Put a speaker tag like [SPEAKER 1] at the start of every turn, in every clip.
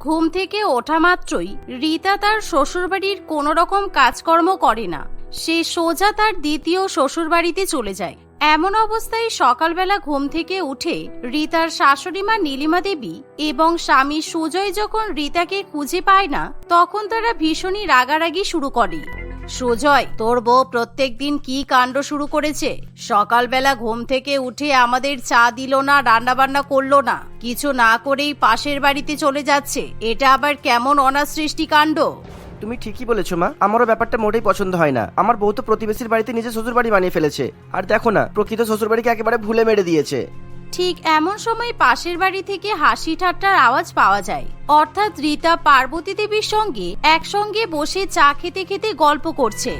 [SPEAKER 1] ঘুম থেকে ওঠা মাত্রই রীতা তার শ্বশুরবাড়ির কোনো রকম কাজকর্ম করে না। সে সোজা তার দ্বিতীয় শ্বশুরবাড়িতে চলে যায়। এমন অবস্থায় সকালবেলা ঘুম থেকে উঠে রীতার শাশুড়িমা নীলিমা দেবী এবং স্বামী সুজয় যখন রীতাকে খুঁজে পায় না, তখন তারা ভীষণই রাগারাগি শুরু করে সুজয়, তোর বউ প্রত্যেক দিন কি কাণ্ড শুরু করেছে? সকালবেলা ঘুম থেকে উঠে আমাদের চা দিল না রান্না বান্না করল না। কিছু না করেই পাশের বাড়িতে চলে যাচ্ছে। এটা আবার কেমন অনাসৃষ্টি কাণ্ড?
[SPEAKER 2] তুমি ঠিকই বলেছ, মা। আমারও ব্যাপারটা মোটেই পছন্দ হয় না। আমার বউ তো প্রতিবেশীর বাড়িতে নিজে শ্বশুর বাড়ি বানিয়ে ফেলেছে। আর দেখো না, প্রকৃত শ্বশুর বাড়িকে একেবারে ভুলে মেরে দিয়েছে।
[SPEAKER 1] ঠিক এমন সময় পাশের বাড়ি থেকে হাসি ঠাট্টার আওয়াজ পাওয়া যায়। অর্থাৎ রীতা পার্বতী দেবীর সঙ্গে একসঙ্গে বসে চা খেতে খেতে গল্প করছে।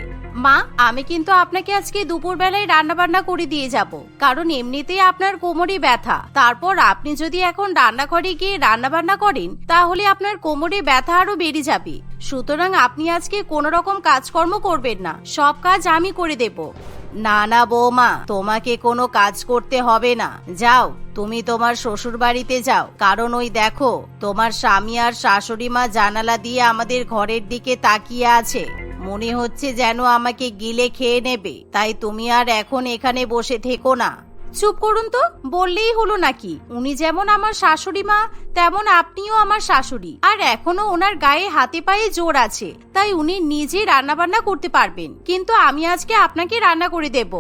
[SPEAKER 1] মা, আমি কিন্তু আপনাকে আজকে দুপুরবেলায় রান্না বান্না করে দিয়ে যাব, কারণ এমনিতেই আপনার কোমরে ব্যথা। তারপর আপনি যদি এখন রান্নাঘরে গিয়ে রান্না বান্না করেন, তাহলে আপনার কোমরে ব্যথা আরও বেড়ে যাবে। সুতরাং আপনি আজকে কোনো রকম কাজকর্ম করবেন না, সব কাজ আমি করে দেব। না না বৌমা, তোমাকে কোনো কাজ করতে হবে না। যাও, তুমি তোমার শ্বশুর বাড়িতে যাও। কারণ ওই দেখো, তোমার স্বামী আর শাশুড়ি মা জানালা দিয়ে আমাদের ঘরের দিকে তাকিয়ে আছে। মনে হচ্ছে যেন আমাকে গিলে খেয়ে নেবে। তাই তুমি আর এখন এখানে বসে থেকো না। চুপ করুন তো, বললেই হলো নাকি। উনি যেমন আমার শাশুড়ি মা, তেমন আপনিও আমার শাশুড়ি। আর এখনও ওনার গায়ে হাতে পায়ে জোর আছে, তাই উনি নিজে রান্না বান্না করতে পারবেন। কিন্তু আমি আজকে আপনাকে রান্না করে দেব।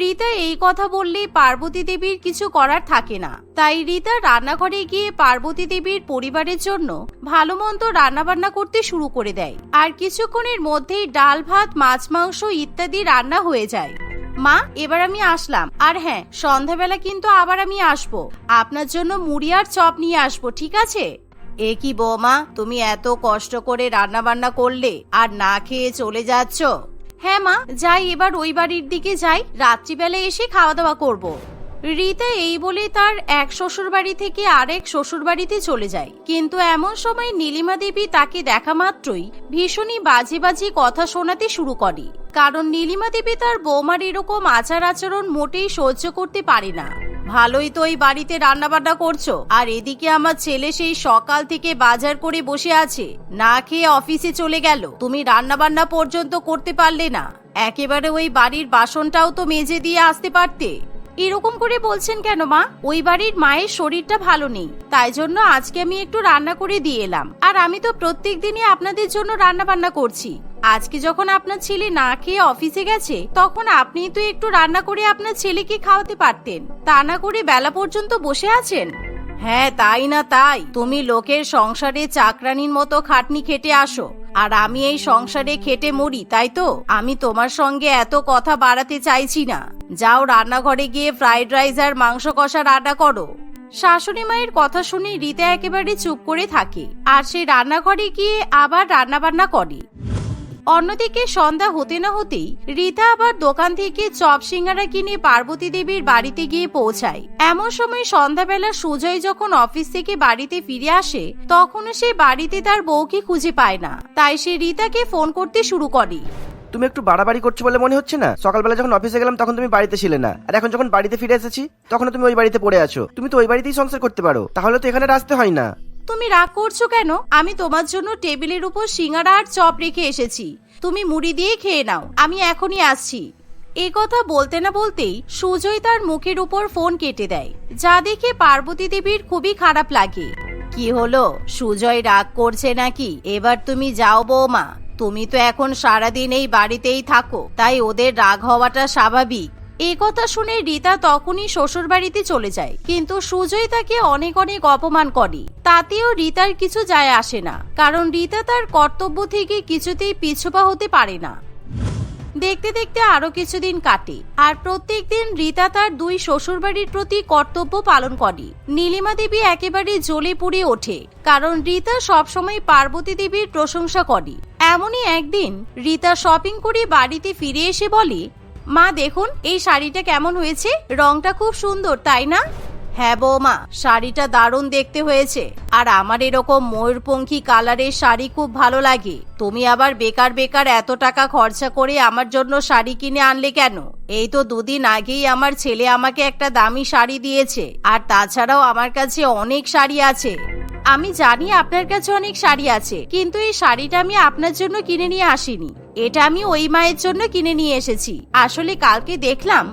[SPEAKER 1] রীতা এই কথা বললেই পার্বতী দেবীর কিছু করার থাকে না। তাই রীতা রান্নাঘরে গিয়ে পার্বতী দেবীর পরিবারের জন্য ভালো মন্দ রান্নাবান্না করতে শুরু করে দেয়। আর কিছুক্ষণের মধ্যেই ডাল ভাত, মাছ, মাংস ইত্যাদি রান্না হয়ে যায়। মা, এবার আমি আসলাম। আর হ্যাঁ সন্ধ্যাবেলা কিন্তু আবার আমি আসব। আপনার জন্য মুড়ি আর চপ নিয়ে আসব, ঠিক আছে? এ কি বৌমা, তুমি এত কষ্ট করে রান্না বান্না করলে আর না খেয়ে চলে যাচ্ছ? হ্যাঁ মা, যাই এবার ওই বাড়ির দিকে যাই, রাত্রিবেলা এসে খাওয়া দাওয়া করব। রীতা এই বলে তার এক শ্বশুর বাড়ি থেকে আরেক শ্বশুর বাড়িতে চলে যায়। কিন্তু এমন সময় নীলিমা দেবী তাকে দেখা মাত্রই ভীষণই বাজে বাজে কথা শোনাতে শুরু করে। কারণ নীলিমা দেবী তার বৌমার এরকম আচার আচরণ মোটেই সহ্য করতে পারে না। ভালোই তো এই বাড়িতে রান্না বান্না করছ, আর এদিকে আমার ছেলে সেই সকাল থেকে বাজার করে বসে আছে। না খেয়ে অফিসে চলে গেল, তুমি রান্না বান্না পর্যন্ত করতে পারলে না। একেবারে ওই বাড়ির বাসনটাও তো মেজে দিয়ে আসতে পারতে। এরকম করে বলছেন কেন, মা? ওই বাড়ির মায়ের শরীরটা ভালো নেই। তাই জন্য আজকে আমি একটু রান্না করে দিয়ে এলাম। আর আমি তো প্রত্যেক দিনই আপনাদের জন্য রান্না বান্না করছি। আজকে যখন আপনার ছেলে না খেয়ে অফিসে গেছে, তখন আপনি তো একটু রান্না করে আপনার ছেলেকে খাওয়াতে পারতেন। তা না করে বেলা পর্যন্ত বসে আছেন? হ্যাঁ তাই না, তাই। তুমি লোকের সংসারে চাকরানির মতো খাটনি খেটে আসো। আর আমি এই সংসারে খেটে মরি, তাই তো? আমি তোমার সঙ্গে এত কথা বাড়াতে চাইছি না। যাও রান্নাঘরে গিয়ে ফ্রাইড রাইস আর মাংস কষা রান্না করো। শাশুড়ি মায়ের কথা শুনে রীতা একেবারে চুপ করে থাকে আর সে রান্নাঘরে গিয়ে আবার রান্না বান্না করে। অন্যদিকে সন্ধ্যা হতে না হতেই রীতা আবার দোকান থেকে চপ সিঙ্গারা কিনে পার্বতী দেবীর বাড়িতে গিয়ে পৌঁছায়। এমন সময় সন্ধ্যাবেলা সুজয় যখন অফিস থেকে বাড়িতে ফিরে আসে, তখনও সে বাড়িতে তার বউকে খুঁজে পায় না। তাই সে রীতাকে ফোন করতে শুরু করে।
[SPEAKER 2] তুমি একটু বাড়াবাড়ি করছ বলে মনে হচ্ছে না? সকালবেলা যখন অফিসে গেলাম, তখন তুমি বাড়িতে ছিলে না। আর এখন যখন বাড়িতে ফিরে এসেছি তখন তুমি ওই বাড়িতে পড়ে আছো। তুমি তো ওই বাড়িতেই সংসার করতে পারো। তাহলে তো এখানে আসতে হয় না।
[SPEAKER 1] তুমি রাগ করছ কেন? আমি তোমার জন্য টেবিলের উপর সিঙ্গারা আর চপ রেখে এসেছি। তুমি মুড়ি দিয়ে খেয়ে নাও। আমি এখনই আসছি। এ কথা বলতে না বলতেই সুজয় তার মুখের উপর ফোন কেটে দেয়। যা দেখে পার্বতী দেবীর খুবই খারাপ লাগে। কি হলো? সুজয় রাগ করছে নাকি? এবার তুমি যাও বৌমা। তুমি তো এখন সারাদিন এই বাড়িতেই থাকো, তাই ওদের রাগ হওয়াটা স্বাভাবিক। এই কথা শুনে রীতা তখনই শ্বশুর বাড়িতে চলে যায়, কিন্তু সুজয় তাকে অনেক অনেক অপমান করে। তাতেও রীতার কিছু যায় আসে না, কারণ রীতা তার কর্তব্য থেকে কিছুতেই পিছুপা হতে পারে না। দেখতে দেখতে আরও কিছুদিন কাটে, আর প্রত্যেক দিন রীতা তার দুই শ্বশুরবাড়ির প্রতি কর্তব্য পালন করে। নীলিমা দেবী একেবারে জ্বলে পুড়ে ওঠে, কারণ রীতা সবসময় পার্বতী দেবীর প্রশংসা করে। এমনই একদিন রীতা শপিং করে বাড়িতে ফিরে এসে বলে, মা, দেখুন, এই শাড়িটা কেমন হয়েছে? রংটা খুব সুন্দর, তাই না? হ্যাঁ বৌমা, শাড়িটা দারুণ দেখতে হয়েছে। আর আমার এরকম ময়ূরপঙ্খী কালারের শাড়ি খুব ভালো লাগে। তুমি আবার বেকার বেকার এত টাকা খরচা করে আমার জন্য শাড়ি কিনে আনলে কেন? এই তো দুদিন আগেই আমার ছেলে আমাকে একটা দামি শাড়ি দিয়েছে। আর তাছাড়াও আমার কাছে অনেক শাড়ি আছে। আমি জানি আপনার কাছে অনেক শাড়ি আছে, কিন্তু এই শাড়িটা আমি আপনার জন্য কিনে নিয়ে আসিনি। এটা আমি ওই মায়ের জন্য কিনে নিয়ে এসেছি। আসলে কালকে দেখলাম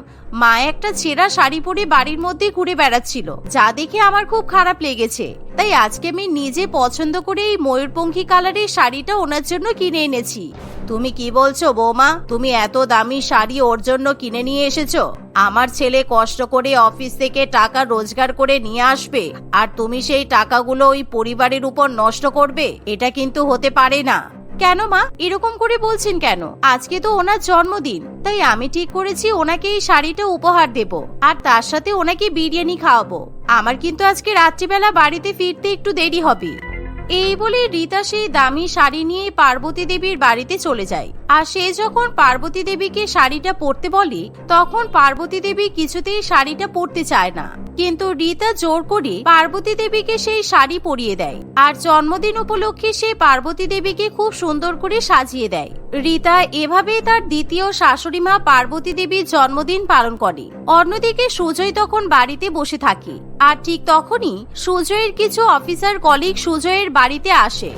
[SPEAKER 1] মা একটা ছেঁড়া শাড়ি পরে বাড়ির মধ্যে ঘুরে বেড়াচ্ছিল। যা দেখে আমার খুব খারাপ লেগেছে। তাই আজকে আমি নিজে পছন্দ করে এই ময়ূরপঙ্খী কালারের শাড়িটা ওনার জন্য কিনে এনেছি। তুমি কি বলছো, বৌমা? তুমি এত দামি শাড়ি ওর জন্য কিনে নিয়ে এসেছ? আমার ছেলে কষ্ট করে অফিস থেকে টাকা রোজগার করে নিয়ে আসবে। আর তুমি সেই টাকাগুলো ওই পরিবারের উপর নষ্ট করবে, এটা কিন্তু হতে পারে না। কেন মা? এরকম করে বলছেন কেন? আজকে তো ওনার জন্মদিন, তাই আমি ঠিক করেছি ওনাকে এই শাড়িটা উপহার দেব, আর তার সাথে ওনাকে বিরিয়ানি খাওয়াবো। আমার কিন্তু আজকে রাত্রিবেলা বাড়িতে ফিরতে একটু দেরি হবে। এই বলে রীতা সেই দামি শাড়ি নিয়ে পার্বতী দেবীর বাড়িতে চলে যায়। আর সে যখন পার্বতী দেবীকে শাড়িটা পরতে বলে, তখন পার্বতী দেবী কিছুতেই শাড়িটা পরতে চায় না। কিন্তু রীতা জোর করে পার্বতী দেবীকে সেই শাড়ি পরিয়ে দেয়। আর জন্মদিন উপলক্ষে সে পার্বতী দেবীকে খুব সুন্দর করে সাজিয়ে দেয়। রীতা এভাবেই তার দ্বিতীয় শাশুড়ি মা পার্বতী দেবীর জন্মদিন পালন করে। অন্যদিকে সুজয় তখন বাড়িতে বসে থাকে। আর ঠিক তখনই সুজয়ের কিছু অফিসার কলিগ সুজয়ের বাড়িতে আসে।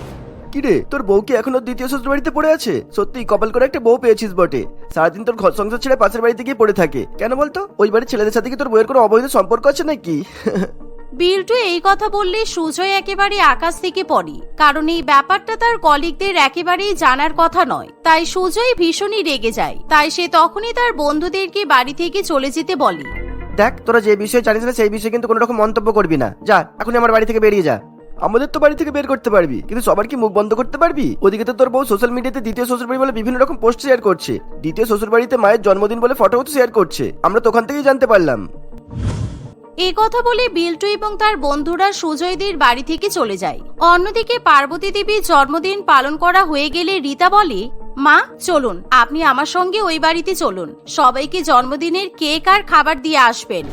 [SPEAKER 2] কিরে তোর বউ কি এখনও দ্বিতীয় শ্বশুর বাড়িতে পড়ে আছে? সত্যি কপাল করে একটা বউ পেয়েছিস বটে। সারাদিন তোর ঘর সংসার ছেড়ে পাশের বাড়িতে গিয়ে পড়ে থাকে। কেন বলতো? ওই বাড়ির ছেলেদের সাথে কি তোর বউয়ের কোনো অবৈধ সম্পর্ক আছে নাকি?
[SPEAKER 1] বিল্টু এই কথা বললে সুজয় একেবারে আকাশ থেকে পড়ে কারণ এই ব্যাপারটা তার কলিগদের একেবারেই জানার কথা নয়। তাই সুজয় ভীষণই রেগে যায় তাই সে তখনই তার বন্ধুদেরকে বাড়ি থেকে চলে যেতে বলে।
[SPEAKER 2] দেখ তোরা যে বিষয়ে জানিস না সেই বিষয়ে কিন্তু কোনো রকম মন্তব্য করবি না। যা এখনই আমার বাড়ি থেকে বেরিয়ে যা। আমাদের তো বাড়ি থেকে বের করতে পারবি, কিন্তু সবার কি মুখ বন্ধ করতে পারবি? ওদিকে তো তোর বউ সোশ্যাল মিডিয়াতে দ্বিতীয় শ্বশুর বাড়ি বলে বিভিন্ন রকম পোস্ট শেয়ার করছে। দ্বিতীয় শ্বশুর বাড়িতে মায়ের জন্মদিন বলে ফটোও তো শেয়ার করছে। আমরা তো ওখান থেকেই জানতে পারলাম।
[SPEAKER 1] এই কথা বলে বিল্টু এবং তার বন্ধুরা সুজয়দের বাড়ি থেকে চলে যায়। অন্যদিকে পার্বতী দেবীর জন্মদিন পালন করা হয়ে গেলে রীতা বলে, মা, চলুন, আপনি আমার সঙ্গে ওই বাড়িতে চলুন। সবাইকে জন্মদিনের কেক আর খাবার দিয়ে আসবেন।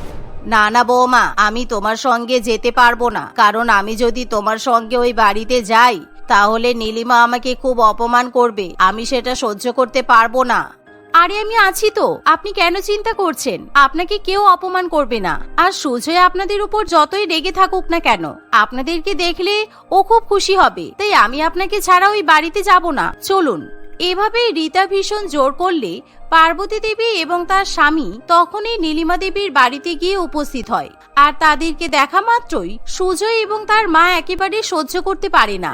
[SPEAKER 1] না না বৌমা, আমি তোমার সঙ্গে যেতে পারব না। কারণ আমি যদি তোমার সঙ্গে ওই বাড়িতে যাই, তাহলে নীলিমা আমাকে খুব অপমান করবে। আমি সেটা সহ্য করতে পারব না। আরে, আমি আছি তো। আপনি কেন চিন্তা করছেন? আপনাকে কেউ অপমান করবে না। আর সুজয় আপনাদের উপর যতই রেগে থাকুক না কেন, আপনাদেরকে দেখলে ও খুব খুশি হবে। তাই আমি আপনাকে ছাড়া ওই বাড়িতে যাব না। চলুন। এভাবেই রীতা ভীষণ জোর করলে পার্বতী দেবী এবং তার স্বামী তখনই নীলিমা দেবীর বাড়িতে গিয়ে উপস্থিত হয়। আর তাদেরকে দেখা মাত্রই সুজয় এবং তার মা একেবারে সহ্য করতে পারে না।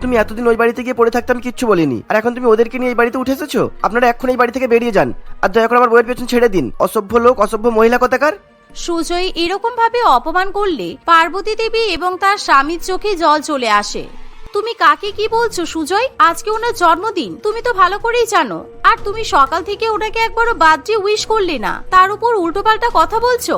[SPEAKER 2] তুমি এতদিন ওই বাড়িতে গিয়ে পড়ে থাকতাম কিচ্ছু বলিনি। আর এখন তুমি ওদেরকে নিয়ে এই বাড়িতে উঠে এসেছ? আপনারা এখন এই বাড়ি থেকে বেরিয়ে যান। আর দয়া করে আমার বউয়ের পেছন ছেড়ে দিন। অসভ্য লোক অসভ্য মহিলা কথাকার?
[SPEAKER 1] সুজয় এরকম ভাবে অপমান করলে পার্বতী দেবী এবং তার স্বামীর চোখে জল চলে আসে। তুমি কাকে কি বলছো, সুজয়? আজকে ওনার জন্মদিন। তুমি তো ভালো করেই জানো। আর তুমি সকাল থেকে ওনাকে একবারও বার্থডে উইশ করলে না। তার উপর উল্টোপাল্টা কথা বলছো?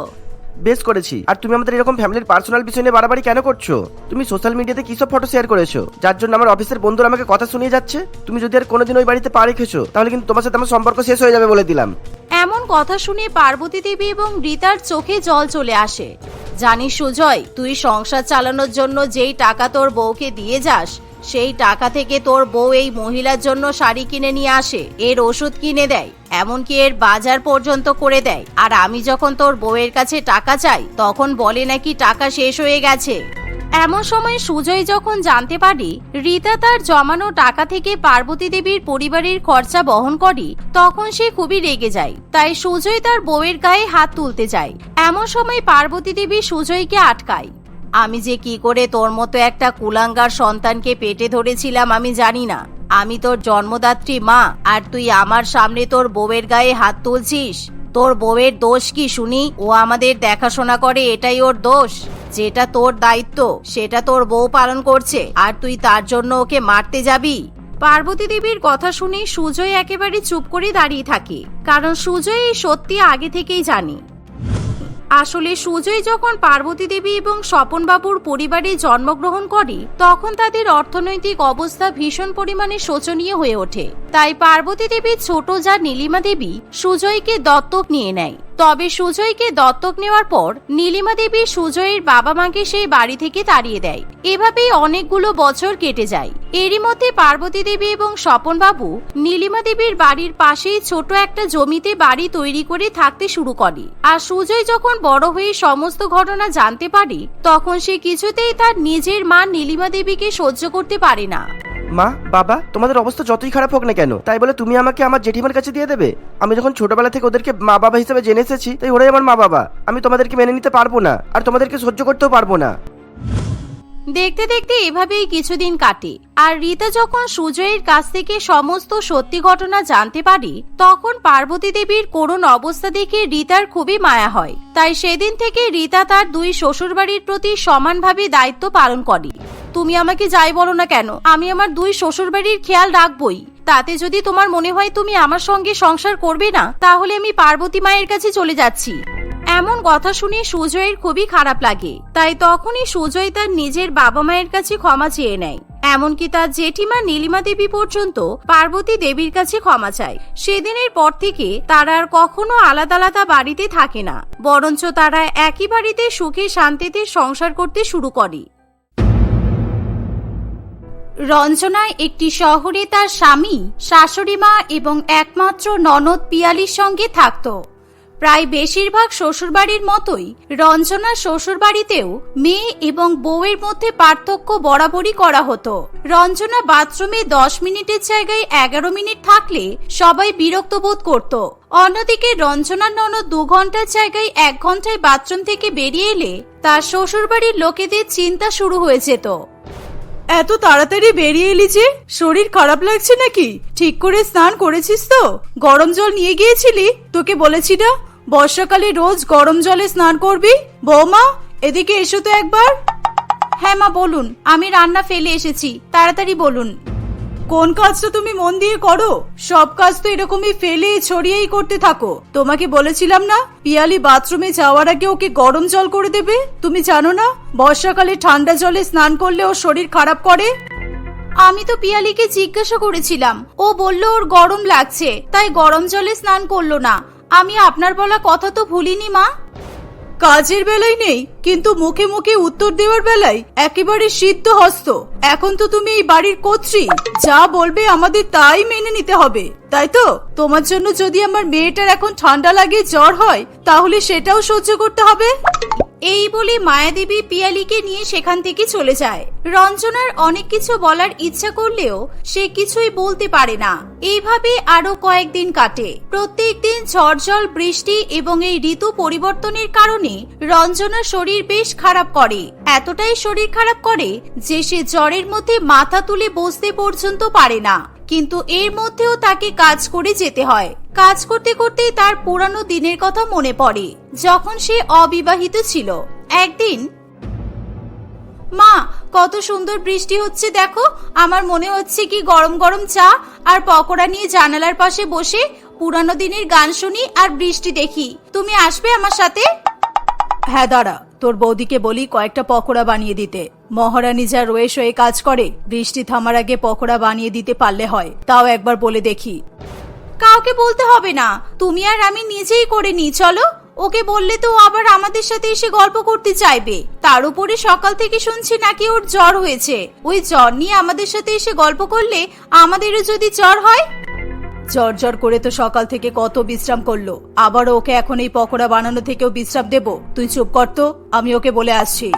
[SPEAKER 2] বেশ করেছি। আর তুমি আমাদের এরকম ফ্যামিলির পার্সোনাল বিষয় নিয়ে বাড়াবাড়ি কেন করছ? তুমি সোশ্যাল মিডিয়াতে কি সব ফটো শেয়ার করেছ? যার জন্য আমার অফিসের বন্ধুরা আমাকে কথা শুনিয়ে যাচ্ছে? তুমি যদি আর কোনোদিন ওই বাড়িতে পা রেখেছো, তাহলে কিন্তু তোমার সাথে আমার সম্পর্ক শেষ হয়ে যাবে বলে দিলাম।
[SPEAKER 1] এমন কথা শুনে পার্বতী দেবী এবং রীতার চোখে জল চলে আসে। জানিস সুজয়, তুই সংসার চালানোর জন্য যেই টাকা তোর বউকে দিয়ে যাস সেই টাকা থেকে তোর বউ এই মহিলার জন্য শাড়ি কিনে নিয়ে আসে, এর ওষুধ কিনে দেয়, এমনকি এর বাজার পর্যন্ত করে দেয়। আর আমি যখন তোর বউয়ের কাছে টাকা চাই, তখন বলে নাকি টাকা শেষ হয়ে গেছে। এমন সময় সুজয় যখন জানতে পারে রীতা তার জমানো টাকা থেকে পার্বতী দেবীর পরিবারের খরচা বহন করে, তখন সে খুবই রেগে যায়। তাই সুজয় তার বউয়ের গায়ে হাত তুলতে যায়। এমন সময় পার্বতী দেবী সুজয়কে আটকায়। আমি যে কি করে তোর মতো একটা কুলাঙ্গার সন্তানকে পেটে ধরেছিলাম আমি জানি না। আমি তোর জন্মদাত্রী মা, আর তুই আমার সামনে তোর বউয়ের গায়ে হাত তুলছিস। তোর বউয়ের দোষ কি শুনি? ও আমাদের দেখাশোনা করে, এটাই ওর দোষ। যেটা তোর দায়িত্ব, সেটা তোর বউ পালন করছে। আর তুই তার জন্য ওকে মারতে যাবি? পার্বতী দেবীর কথা শুনে সুজয় একেবারে চুপ করে দাঁড়িয়ে থাকে। কারণ সুজয় এই সত্যি আগে থেকেই জানে। আসলে সুজয় যখন পার্বতী দেবী এবং স্বপনবাবুর পরিবারে জন্মগ্রহণ করে, তখন তাদের অর্থনৈতিক অবস্থা ভীষণ পরিমাণে শোচনীয় হয়ে ওঠে। তাই পার্বতী দেবীর ছোট যা নীলিমা দেবী, সুজয়কে দত্তক নিয়ে নেয়। তবে সুজয়কে দত্তক নেওয়ার পর নীলিমা দেবী সুজয়ের বাবা মাকে সেই বাড়ি থেকে তাড়িয়ে দেয়। এভাবেই অনেকগুলো বছর কেটে যায়। এরই মধ্যে পার্বতী দেবী এবং স্বপন বাবু নীলিমা দেবীর বাড়ির পাশেই ছোট একটা জমিতে বাড়ি তৈরি করে থাকতে শুরু করে। আর সুজয় যখন বড় হয়ে সমস্ত ঘটনা জানতে পারে, তখন সে কিছুতেই তার নিজের মা নীলিমা দেবীকে সহ্য করতে পারে না।
[SPEAKER 2] মা, বাবা, তোমাদের অবস্থা যতই খারাপ হোক না কেন? তাই বলে তুমি আমাকে আমার জেঠিমার কাছে দিয়ে দেবে? আমি যখন ছোটবেলা থেকে ওদেরকে মা বাবা হিসেবে জেনে এসেছি, তাই ওরাই আমার মা বাবা আমি তোমাদেরকে মেনে নিতে পারব না, আর তোমাদেরকে সহ্য করতেও পারব না।
[SPEAKER 1] দেখতে দেখতে এভাবেই কিছুদিন কাটে। আর রীতা যখন সুজয়ের কাছ থেকে সমস্ত সত্যি ঘটনা জানতে পারে, তখন পার্বতী দেবীর করুণ অবস্থা দেখে রীতার খুবই মায়া হয়। তাই সেদিন থেকে রীতা তার দুই শ্বশুরবাড়ির প্রতি সমানভাবে দায়িত্ব পালন করে। তুমি আমাকে যাই বলো না কেন, আমি আমার দুই শ্বশুরবাড়ির খেয়াল রাখবই। তাতে যদি তোমার মনে হয় তুমি আমার সঙ্গে সংসার করবে না, তাহলে আমি পার্বতী মায়ের কাছে চলে যাচ্ছি। এমন কথা শুনে সুজয়ের খুবই খারাপ লাগে। তাই তখনই সুজয় তার নিজের বাবা মায়ের কাছে ক্ষমা চেয়ে নেয়। এমনকি তার জেঠিমা নীলিমা দেবী পর্যন্ত পার্বতী দেবীর কাছে ক্ষমা চায়। সেদিনের পর থেকে তারা আর কখনো আলাদা আলাদা বাড়িতে থাকে না। বরঞ্চ তারা একই বাড়িতে সুখে শান্তিতে সংসার করতে শুরু করে। রঞ্জনায় একটি শহরে তার স্বামী, শাশুড়ি মা এবং একমাত্র ননদ পিয়ালির সঙ্গে থাকত। প্রায় বেশিরভাগ শ্বশুরবাড়ির মতোই রঞ্জনা শ্বশুরবাড়িতেও মেয়ে এবং বউয়ের মধ্যে পার্থক্য বরাবরই করা হতো। রঞ্জনা বাথরুমে দশ মিনিটের জায়গায় এগারো মিনিট থাকলে সবাই বিরক্ত বোধ করত। অন্যদিকে রঞ্জনার ননদ দু ঘণ্টার জায়গায় এক ঘন্টায় বাথরুম থেকে বেরিয়ে এলে তার শ্বশুরবাড়ির লোকেদের চিন্তা শুরু হয়ে যেত।
[SPEAKER 3] এত তাড়াতাড়ি বেরিয়ে এলি যে? শরীর খারাপ লাগছে নাকি? ঠিক করে স্নান করেছিস তো? গরম জল নিয়ে গিয়েছিলি? তোকে বলেছি না? বর্ষাকালে রোজ গরম জলে স্নান করবি? বৌমা, এদিকে এসো তো একবার।
[SPEAKER 1] হ্যাঁ মা, বলুন। আমি রান্না ফেলে এসেছি। তাড়াতাড়ি বলুন।
[SPEAKER 3] কোন কাজটা তুমি মন দিয়ে করো? সব কাজ তো এরকমই ফেলে ছড়িয়েই করতে থাকো। তোমাকে বলেছিলাম না, পিয়ালি বাথরুমে যাওয়ার আগে ওকে গরম জল করে দেবে? তুমি জানো না, বর্ষাকালে ঠান্ডা জলে স্নান করলে ওর শরীর খারাপ করে?
[SPEAKER 1] আমি তো পিয়ালিকে জিজ্ঞাসা করেছিলাম। ও বলল ওর গরম লাগছে, তাই গরম জলে স্নান করল না। আমি আপনার বলা কথা তো ভুলিনি, মা।
[SPEAKER 3] কাজের বেলায় নেই, কিন্তু মুখে মুখে উত্তর দেওয়ার বেলায় একেবারে সিদ্ধ হস্ত। এখন তো তুমি এই বাড়ির কর্ত্রী, যা বলবে আমাদের তাই মেনে নিতে হবে, তাই তো? তোমার জন্য যদি আমার মেয়েটার এখন ঠান্ডা লাগে, জ্বর হয়, তাহলে সেটাও সহ্য করতে হবে?
[SPEAKER 1] এই বলে মায়াদেবী পিয়ালিকে নিয়ে সেখান থেকে চলে যায়। রঞ্জনার অনেক কিছু বলার ইচ্ছা করলেও সে কিছুই বলতে পারে না। এইভাবে আরও কয়েকদিন কাটে। প্রত্যেক দিন ঝড় বৃষ্টি এবং এই ঋতু পরিবর্তনের কারণে রঞ্জনার শরীর বেশ খারাপ করে। এতটাই শরীর খারাপ করে যে সে জ্বরের মধ্যে মাথা তুলে বসতে পর্যন্ত পারে না। কিন্তু এর মধ্যেও তাকে কাজ করে যেতে হয়। কাজ করতে করতেই তার পুরানো দিনের কথা মনে পড়ে, যখন সে অবিবাহিত ছিল। একদিন, মা, কত সুন্দর বৃষ্টি হচ্ছে দেখো। আমার মনে হচ্ছে কি গরম গরম চা আর পকোড়া নিয়ে জানালার পাশে বসে পুরানো দিনের গান শুনি আর বৃষ্টি দেখি। তুমি আসবে আমার সাথে?
[SPEAKER 3] হ্যাঁ দাঁড়া। তোর বৌদিকে বলি কয়েকটা পকোড়া বানিয়ে দিতে। মহারানী যা রয়ে শয়ে কাজ করে। বৃষ্টি থামার আগে পকোড়া বানিয়ে দিতে পারলে হয়। তাও একবার বলে দেখি।
[SPEAKER 1] কাউকে বলতে হবে না। তুমি আর আমি নিজেই করে নি চলো। ওকে বললে তো আবার আমাদের সাথে এসে গল্প করতে চাইবে। তার উপরে সকাল থেকে শুনছি নাকি ওর জ্বর হয়েছে। ওই জ্বর নিয়ে আমাদের সাথে এসে গল্প করলে আমাদেরও যদি জ্বর হয়?
[SPEAKER 3] জ্বর জ্বর করে তো সকাল থেকে কত বিশ্রাম করল। আবার ওকে এখন এই পকোড়া বানানো থেকেও বিশ্রাম দেব। তুই চুপ কর তো, আমি ওকে বলে আসছি।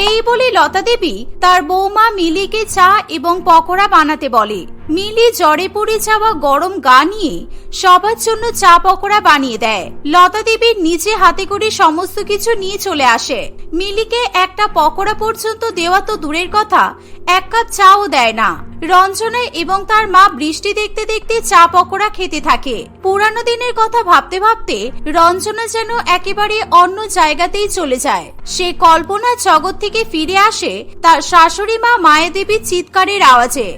[SPEAKER 1] এই বলে লতা দেবী তার বৌমা মিলিকে চা এবং পকোড়া বানাতে বলে। মিলি জ্বরে পড়ে যাওয়া গরম গা নিয়ে সবার জন্য চা পকোড়া বানিয়ে দেয়। লতা দেবীর নিজে হাতে করে সমস্ত কিছু নিয়ে চলে আসে। মিলিকে একটা পকোড়া পর্যন্ত দেওয়া তো দূরের কথা, এক কাপ চাও দেয় না। রঞ্জনা এবং তার মা বৃষ্টি দেখতে দেখতে চা পকোড়া খেতে থাকে। পুরানো দিনের কথা ভাবতে ভাবতে রঞ্জনা যেন একেবারে অন্য জায়গাতেই চলে যায়। সে কল্পনা জগৎ থেকে ফিরে আসে তার শাশুড়ি মা মায়াদেবীর চিৎকারের আওয়াজে।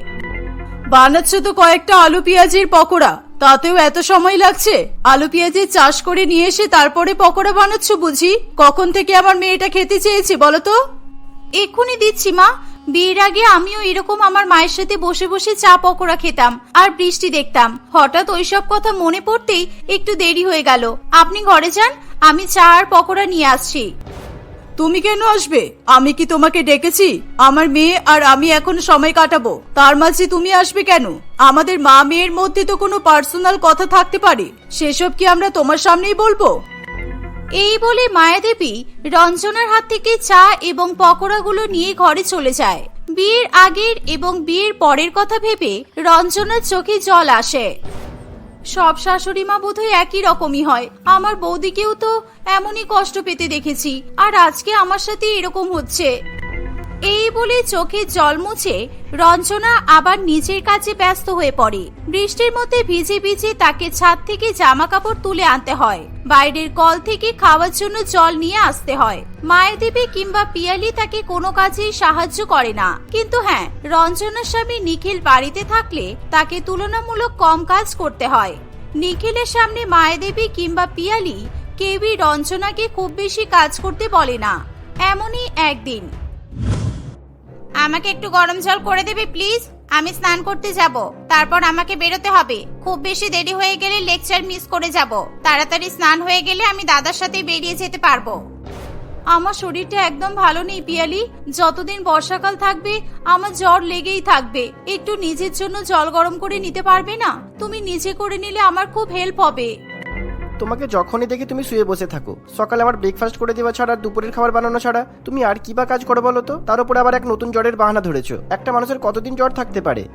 [SPEAKER 3] বানাচ্ছ তো কয়েকটা আলু পেঁয়াজের পকোড়া। তাতেও এত সময় লাগছে? আলু পেঁয়াজের চাষ করে নিয়ে এসে তারপরে পকোড়া বানাচ্ছ বুঝি? কখন থেকে আমার মেয়েটা খেতে চেয়েছে বলো তো?
[SPEAKER 1] এক্ষুনি দিচ্ছি, মা। বিয়ের আগে আমিও এরকম আমার মায়ের সাথে বসে বসে চা পকোড়া খেতাম আর বৃষ্টি দেখতাম। হঠাৎ ওইসব কথা মনে পড়তেই একটু দেরি হয়ে গেল। আপনি ঘরে যান, আমি চা আর পকোড়া নিয়ে আসছি।
[SPEAKER 3] তুমি কেন আসবে? আমি কি তোমাকে ডেকেছি? আমার মেয়ে আর আমি এখন সময় কাটাবো। তার মাঝে তুমি আসবে কেন? আমাদের মা মেয়ের মধ্যে তো কোনো পার্সোনাল কথা থাকতে পারে। সেসব কি আমরা তোমার সামনেই বলব?
[SPEAKER 1] এই বলে মায়াদেবী রঞ্জনার হাত থেকে চা এবং পকোড়াগুলো নিয়ে ঘরে চলে যায়। বিয়ের আগের এবং বিয়ের পরের কথা ভেবে রঞ্জনার চোখে জল আসে। সব শাশুড়ি মা বোধহয় একই রকমই হয়। আমার বৌদিকেও তো এমনই কষ্ট পেতে দেখেছি। আর আজকে আমার সাথে এরকম হচ্ছে। এই বলে চোখে জল মুছে রঞ্জনা আবার নিজের কাজে ব্যস্ত হয়ে পড়ে। বৃষ্টির মধ্যে ভিজে ভিজে তাকে ছাদ থেকে জামা কাপড় তুলে আনতে হয়। বাইরের কল থেকে খাওয়ার জন্য জল নিয়ে আসতে হয়। মায়াদেবী কিংবা পিয়ালি তাকে কোনো কাজেই সাহায্য করে না। কিন্তু হ্যাঁ রঞ্জনার স্বামী নিখিল বাড়িতে থাকলে তাকে তুলনামূলক কম কাজ করতে হয়। নিখিলের সামনে মায়াদেবী কিংবা পিয়ালি কেউই রঞ্জনাকে খুব বেশি কাজ করতে বলে না। এমনই একদিন আমাকে একটু গরম জল করে দেবে, প্লিজ? আমি স্নান করতে যাব। তারপর আমাকে বেরোতে হবে। খুব বেশি দেরি হয়ে গেলে লেকচার মিস করে যাব। তাড়াতাড়ি স্নান হয়ে গেলে আমি দাদার সাথে বেরিয়ে যেতে পারব। আমার শরীরটা একদম ভালো নেই পিয়ালি। যতদিন বর্ষাকাল থাকবে, আমার জ্বর লেগেই থাকবে। একটু নিজের জন্য জল গরম করে নিতে পারবে না? তুমি নিজে করে নিলে আমার খুব হেল্প হবে।
[SPEAKER 2] তোমাকে যখনই দেখি তুমি শুয়ে বসে থাকো। সকালে আমার ব্রেকফাস্ট করে দেওয়া ছাড়া দুপুরের খাবার বানানো ছাড়া তুমি আর কি বা কাজ করো বলো তো? তার উপরে আবার এক নতুন জ্বরের বাহানা ধরেছো। একটা মানুষের কতদিন জ্বর থাকতে পারে?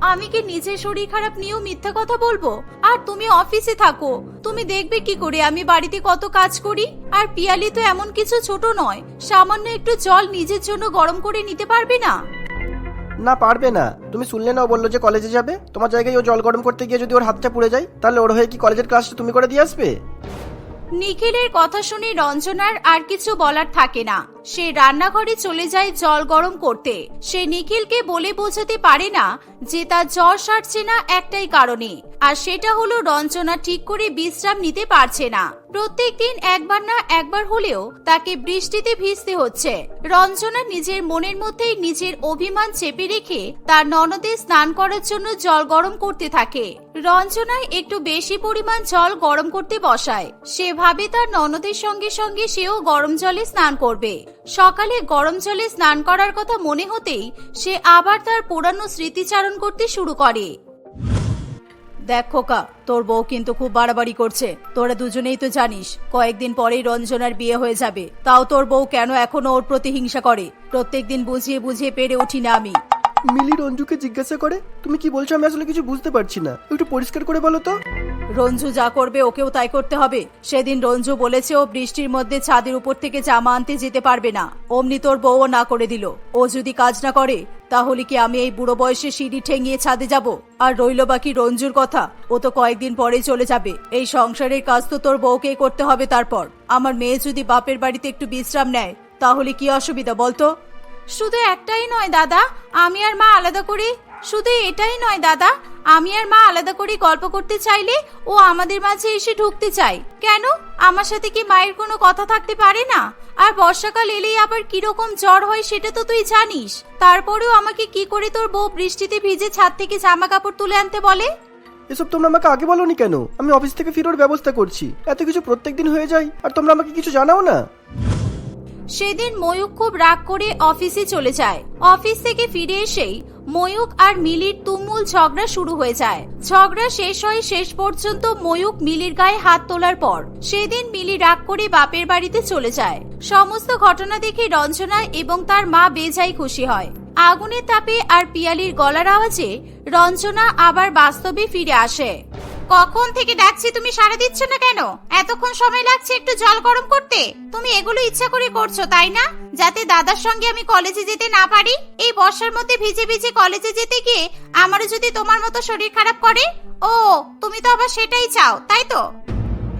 [SPEAKER 1] আমি কি নিজের শরীর খারাপ নিয়েও মিথ্যা কথা বলব? আর তুমি অফিসে থাকো। তুমি দেখবে কি করে? আমি বাড়িতে কত কাজ করি? আর পিয়ালি তো এমন কিছু ছোট নয়। সামান্য একটু জল নিজের জন্য গরম করে নিতে পারবে না?
[SPEAKER 2] না পারবে না। তুমি শুনলে না, ও বলল যে কলেজে যাবে। তোমার জায়গায় ও জল গরম করতে গিয়ে যদি ওর হাতটা পুড়ে যায়, তাহলে ওর হয়ে কি কলেজের ক্লাসটা তুমি করে দিয়ে আসবে?
[SPEAKER 1] নিখিলের কথা শুনে রঞ্জনার আর কিছু বলার থাকে না। সে রান্নাঘরে চলে যায় জল গরম করতে। সে নিখিলকে বলে বোঝাতে পারে না যে তার জ্বর সারছে না একটাই কারণে। আর সেটা হলো রঞ্জনা ঠিক করে বিশ্রাম নিতে পারছে না। প্রত্যেকদিন একবার না একবার হলেও তাকে বৃষ্টিতে ভিজতে হচ্ছে। রঞ্জনা নিজের মনের মধ্যেই নিজের অভিমান চেপে রেখে তার ননদে স্নান করার জন্য জল গরম করতে থাকে। রঞ্জনায় একটু বেশি পরিমাণ জল গরম করতে বসায়। সে ভাবে তার ননদের সঙ্গে সঙ্গে সেও গরম জলে স্নান করবে। সকালে গরম জলে স্নান করার কথা মনে হতেই সে আবার তার পুরানো স্মৃতিচারণ করতে শুরু করে।
[SPEAKER 3] দেখ খোকা তোর বউ কিন্তু খুব বাড়াবাড়ি করছে। তোরা দুজনেই তো জানিস, কয়েকদিন পরেই রঞ্জনার বিয়ে হয়ে যাবে। তাও তোর বউ কেন এখনও ওর প্রতি হিংসা করে? প্রত্যেকদিন বুঝিয়ে বুঝিয়ে পেরে উঠি না আমি।
[SPEAKER 2] মিলি রঞ্জুকে জিজ্ঞাসা করে, তুমি কি বলছো আমি আসলে কিছু বুঝতে পারছি না? একটু পরিষ্কার করে বলো তো।
[SPEAKER 3] রঞ্জু যা করবে ওকেও তাই করতে হবে। সেদিন রঞ্জু বলেছে ও বৃষ্টির মধ্যে ছাদের উপর থেকে জামা আনতে যেতে পারবে না। অমনি তোর বউও না করে দিল। ও যদি কাজ না করে, তাহলে কি আমি এই বুড়ো বয়সে সিঁড়ি ঠেঙিয়ে ছাদে যাব? আর রইল বাকি রঞ্জুর কথা। ও তো কয়েকদিন পরেই চলে যাবে। এই সংসারের কাজ তো তোর বউকেই করতে হবে তারপর। আমার মেয়ে যদি বাপের বাড়িতে একটু বিশ্রাম নেয়, তাহলে কি অসুবিধা বলতো?
[SPEAKER 1] শুধু একটাই নয়, দাদা। আমি আর মা আলাদা করি। শুধু এটাই নয়, দাদা। আমি আর মা আলাদা করে গল্প করতে চাইলে ও আমাদের মাঝে এসে ঢুকতে চায়। কেন? আমার সাথে কি মায়ের কোনো কথা থাকতে পারে না? আর বর্ষাকাল এলেই আবার কীরকম জ্বর হয় সেটা তো তুই জানিস। তারপরেও আমাকে কি করে তোর বউ বৃষ্টিতে ভিজে ছাদ থেকে জামা কাপড় তুলে আনতে বলে?
[SPEAKER 2] এসব তোমরা আমাকে আগে বলোনি কেন? আমি অফিস থেকে ফিরোর ব্যবস্থা করছি। এত কিছু প্রত্যেকদিন হয়ে যায়, আর তোমরা আমাকে কিছু জানাও না?
[SPEAKER 1] সেদিন ময়ূক খুব রাগ করে অফিসে চলে যায়। অফিস থেকে ফিরে এসেই ময়ূক আর মিলির তুমুল ঝগড়া শুরু হয়ে যায়। ঝগড়া শেষ হয় শেষ পর্যন্ত ময়ূক মিলির গায়ে হাত তোলার পর সেদিন মিলি রাগ করে বাপের বাড়িতে চলে যায়। সমস্ত ঘটনা দেখে রঞ্জনা এবং তার মা বেজাই খুশি হয়। আগুনের তাপে আর পিয়ালির গলার আওয়াজে রঞ্জনা আবার বাস্তবে ফিরে আসে। কখন থেকে ডাকছি তুমি সাড়া দিচ্ছ না কেন? এতক্ষণ সময় লাগছে একটু জল গরম করতে। তুমি এগুলো ইচ্ছা করে করছ, তাই না? যাতে দাদার সঙ্গে আমি কলেজে যেতে না পারি। এই বর্ষার মধ্যে ভিজে ভিজে কলেজে যেতে গিয়ে আমারও যদি তোমার মতো শরীর খারাপ করে, ও, তুমি তো আবার সেটাই চাও, তাই তো?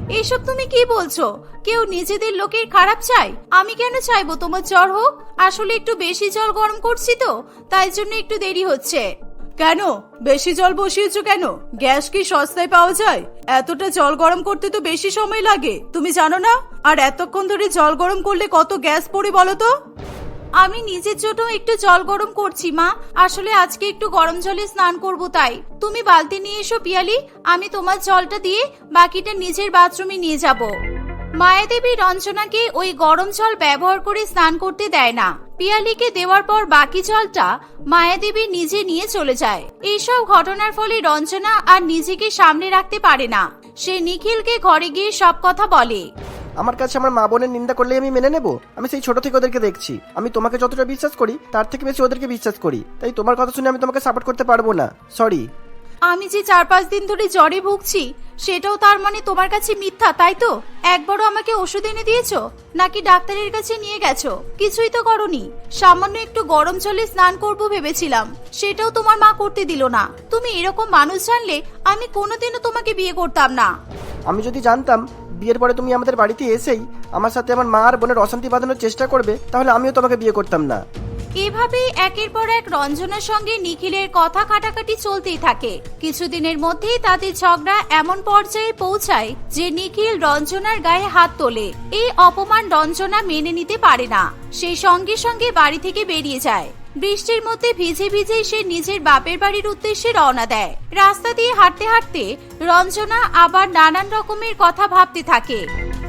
[SPEAKER 1] এইসব তুমি কি বলছো? কেউ নিজেদের লোকের খারাপ চায়? আমি কেন চাইব তোমার জ্বর হোক? আসলে একটু বেশি জল গরম করছি তো, তাই জন্য একটু দেরি হচ্ছে।
[SPEAKER 3] কেন? বেশি জল বসিয়েছো কেন? গ্যাস কি সস্তায় পাওয়া যায়? এতটা জল গরম করতে তো বেশি সময় লাগে। তুমি জানো না? আর এতক্ষণ ধরে জল গরম করলে কত গ্যাস পড়ে বলো তো?
[SPEAKER 1] আমি নিজের জন্য একটু জল গরম করছি, মা। আসলে আজকে একটু গরম জলে স্নান করব তাই। তুমি বালতি নিয়ে এসো পিয়ালি। আমি তোমার জলটা দিয়ে বাকিটা নিজের বাথরুমে নিয়ে যাব। মায়াদেবী রঞ্জনাকে ওই গরম জল ব্যবহার করে স্নান করতে দেয় না। পিয়ালিকে দেওয়ার পর বাকি জলটা মায়াদেবী নিজে নিয়ে চলে যায়। এইসব ঘটনার ফলে রঞ্জনা আর নিজেকে সামনে রাখতে পারে না। সে নিখিলকে ঘরে গিয়ে সব কথা বলে।
[SPEAKER 2] আমার কাছে আমার মা বোনের নিন্দা করলে আমি মেনে নেব। আমি সেই ছোট থেকে ওদেরকে দেখছি। আমি তোমাকে যতটা বিশ্বাস করি, তার থেকে বেশি ওদেরকে বিশ্বাস করি। তাই তোমার কথা শুনে আমি তোমাকে সাপোর্ট করতে পারব না। সরি
[SPEAKER 1] আমি যে চার পাঁচ দিন ধরে জ্বরে ভুগছি, সেটাও তার মানে তোমার কাছে মিথ্যা, তাই তো? একবারও আমাকে ওষুধ এনে দিয়েছ? নাকি ডাক্তারের কাছে নিয়ে গেছো? কিছুই তো করনি। সামান্য একটু গরম জলে স্নান করব ভেবেছিলাম। সেটাও তোমার মা করতে দিল না। তুমি এরকম মানুষ জানলে আমি কোনোদিনও তোমাকে বিয়ে করতাম না।
[SPEAKER 2] আমি যদি জানতাম বিয়ের পরে তুমি আমাদের বাড়িতে এসেই আমার সাথে আমার মা আর বোনের অশান্তি বাঁধানোর চেষ্টা করবে, তাহলে আমিও তোমাকে বিয়ে করতাম না।
[SPEAKER 1] এভাবেই একের পর এক রঞ্জনার সঙ্গে নিখিলের কথা কাটাকাটি চলতেই থাকে। কিছুদিনের মধ্যেই তাদের ঝগড়া এমন পর্যায়ে পৌঁছায় যে নিখিল রঞ্জনার গায়ে হাত তোলে। এই অপমান রঞ্জনা মেনে নিতে পারে না। সেই সঙ্গে সঙ্গে বাড়ি থেকে বেরিয়ে যায়। বৃষ্টির মধ্যে ভিজে ভিজে সে নিজের বাপের বাড়ির উদ্দেশ্যে রওনা দেয়। রাস্তা দিয়ে হাঁটতে হাঁটতে রঞ্জনা আবার নানান রকমের কথা ভাবতে থাকে।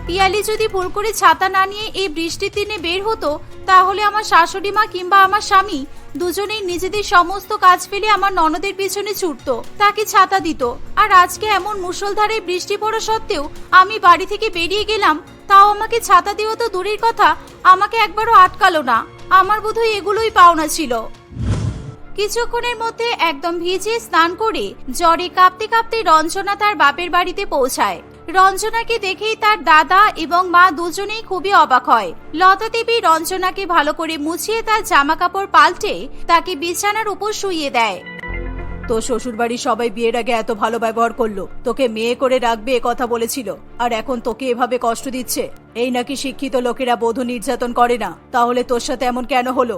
[SPEAKER 1] পিয়ালি যদি ভুল করে ছাতা না নিয়ে এই বৃষ্টির দিনে বের হতো, তাহলে আমার শাশুড়ি মা কিংবা আমার স্বামী দুজনেই নিজেদের সমস্ত কাজ ফেলে আমার ননদের পিছনে ছুটতো, তাকে ছাতা দিত। আর আজকে এমন মুষলধারে বৃষ্টি পড়া সত্ত্বেও আমি বাড়ি থেকে বেরিয়ে গেলাম, তাও আমাকে ছাতা দেওয়া তো দূরের কথা, আমাকে একবারও আটকালো না। আমার বোধহয় এগুলোই পাওনা ছিল। কিছুক্ষণের মধ্যে একদম ভিজে স্নান করে জ্বরে কাঁপতে কাঁপতে রঞ্জনা তার বাপের বাড়িতে পৌঁছায়। রঞ্জনাকে দেখেই তার দাদা এবং মা দুজনেই খুবই অবাক হয়। লতা দেবী রঞ্জনাকে ভালো করে মুছিয়ে তার জামা কাপড় পাল্টে তাকে বিছানার উপর শুইয়ে দেয়।
[SPEAKER 3] তো শ্বশুর বাড়ির সবাই বিয়ের আগে এত ভালো ব্যবহার করল। তোকে মেয়ে করে রাখবে এ কথা বলেছিল। আর এখন তোকে এভাবে কষ্ট দিচ্ছে? এই নাকি শিক্ষিত লোকেরা বধূ নির্যাতন করে না। তাহলে তোর সাথে এমন কেন হলো?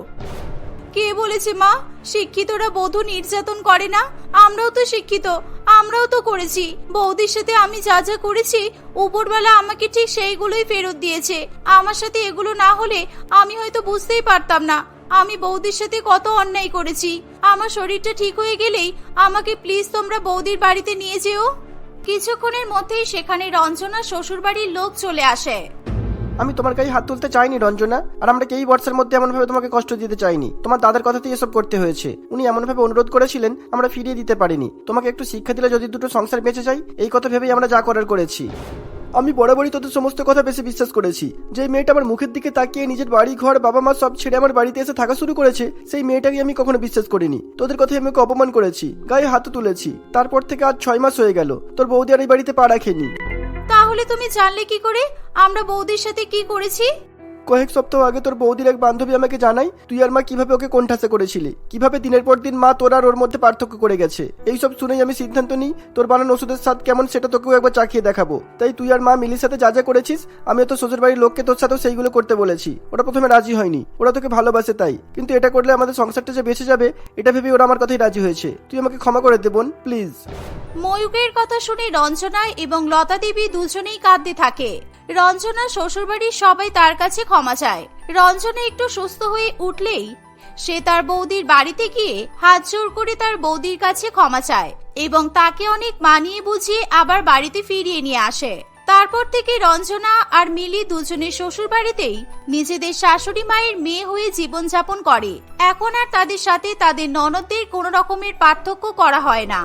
[SPEAKER 1] কে বলেছে মা? শিক্ষিতরা বধূ নির্যাতন করে না? আমরাও তো শিক্ষিত। আমরাও তো করেছি। বৌদির সাথে আমি যা যা করেছি উপরবেলা আমাকে ঠিক সেইগুলোই ফেরত দিয়েছে। আমার সাথে এগুলো না হলে আমি হয়তো বুঝতেই পারতাম না। আমি বৌদির সাথে কত অন্যায় করেছি। আমার শরীরটা ঠিক হয়ে গেলেই আমাকে প্লিজ তোমরা বৌদির বাড়িতে নিয়ে যেও। কিছুক্ষণের মধ্যেই সেখানে রঞ্জনা শ্বশুরবাড়ির লোক চলে আসে।
[SPEAKER 2] আমি তোমার গায়ে হাত তুলতে চাইনি, রঞ্জনা। আর আমরা কেই বর্ষার মধ্যে এমনভাবে তোমাকে কষ্ট দিতে চাইনি। তোমার দাদার কথাতেই এসব করতে হয়েছে। উনি এমনভাবে অনুরোধ করেছিলেন, আমরা ফিরিয়ে দিতে পারিনি। তোমাকে একটু শিক্ষা দিলে যদি দুটো সংসার বেঁচে যায়, এই কথা ভেবেই আমরা যা করার করেছি। আমি বরাবরই তোদের সমস্ত কথা বেশি বিশ্বাস করেছি। যে মেয়েটা আমার মুখের দিকে তাকিয়ে নিজের বাড়ি ঘর বাবা মা সব ছেড়ে আমার বাড়িতে এসে থাকা শুরু করেছে, সেই মেয়েটাকে আমি কখনো বিশ্বাস করিনি। তোদের কথাই আমি অপমান করেছি, গায়ে হাত তুলেছি। তারপর থেকে আজ ছয় মাস হয়ে গেল, তোর বৌদি আর এই বাড়িতে পা রাখেনি।
[SPEAKER 1] তাহলে তুমি জানলে কি করে? আমরা বৌদির সাথে কি করেছি?
[SPEAKER 2] কয়েক সপ্তাহ আগে তোর বৌদির এক বান্ধবী আমাকে জানাই তুই আর মা কীভাবে ওকে কোণঠাসা করেছিলি? কীভাবে দিনের পর দিন মা তোর আর ওর মধ্যে পার্থক্য করে গেছে? এইসব শুনেই আমি সিদ্ধান্ত নিই, তোর বানানো ওষুধের স্বাদ কেমন সেটা তোকেও একবার চাখিয়ে দেখাবো। তাই তুই আর মা মিলির সাথে যা যা করেছিস, আমিও তো শ্বশুর বাড়ির লোককে তোর সাথেও সেইগুলো করতে বলেছি। ওরা প্রথমে রাজি হয়নি, ওরা তোকে ভালোবাসে তাই। কিন্তু এটা করলে আমাদের সংসারটা যে বেঁচে যাবে, এটা ভেবে ওরা আমার কথাই রাজি হয়েছে। তুই আমাকে ক্ষমা করে দে বোন, প্লিজ।
[SPEAKER 1] ময়ূকের কথা শুনে রঞ্জনা এবং লতা দেবী দুজনেই কাঁদতে থাকে। রঞ্জনা শ্বশুরবাড়ির সবাই তার কাছে ক্ষমা চায়। রঞ্জনা একটু সুস্থ হয়ে উঠলেই সে তার বৌদির বাড়িতে গিয়ে হাত জোর করে তার বৌদির কাছে ক্ষমা চায় এবং তাকে অনেক মানিয়ে বুঝিয়ে আবার বাড়িতে ফিরিয়ে নিয়ে আসে। তারপর থেকে রঞ্জনা আর মিলি দুজনের শ্বশুর বাড়িতেই নিজেদের শাশুড়ি মায়ের মেয়ে হয়ে জীবনযাপন করে। এখন আর তাদের সাথে তাদের ননদদের কোনো রকমের পার্থক্য করা হয় না।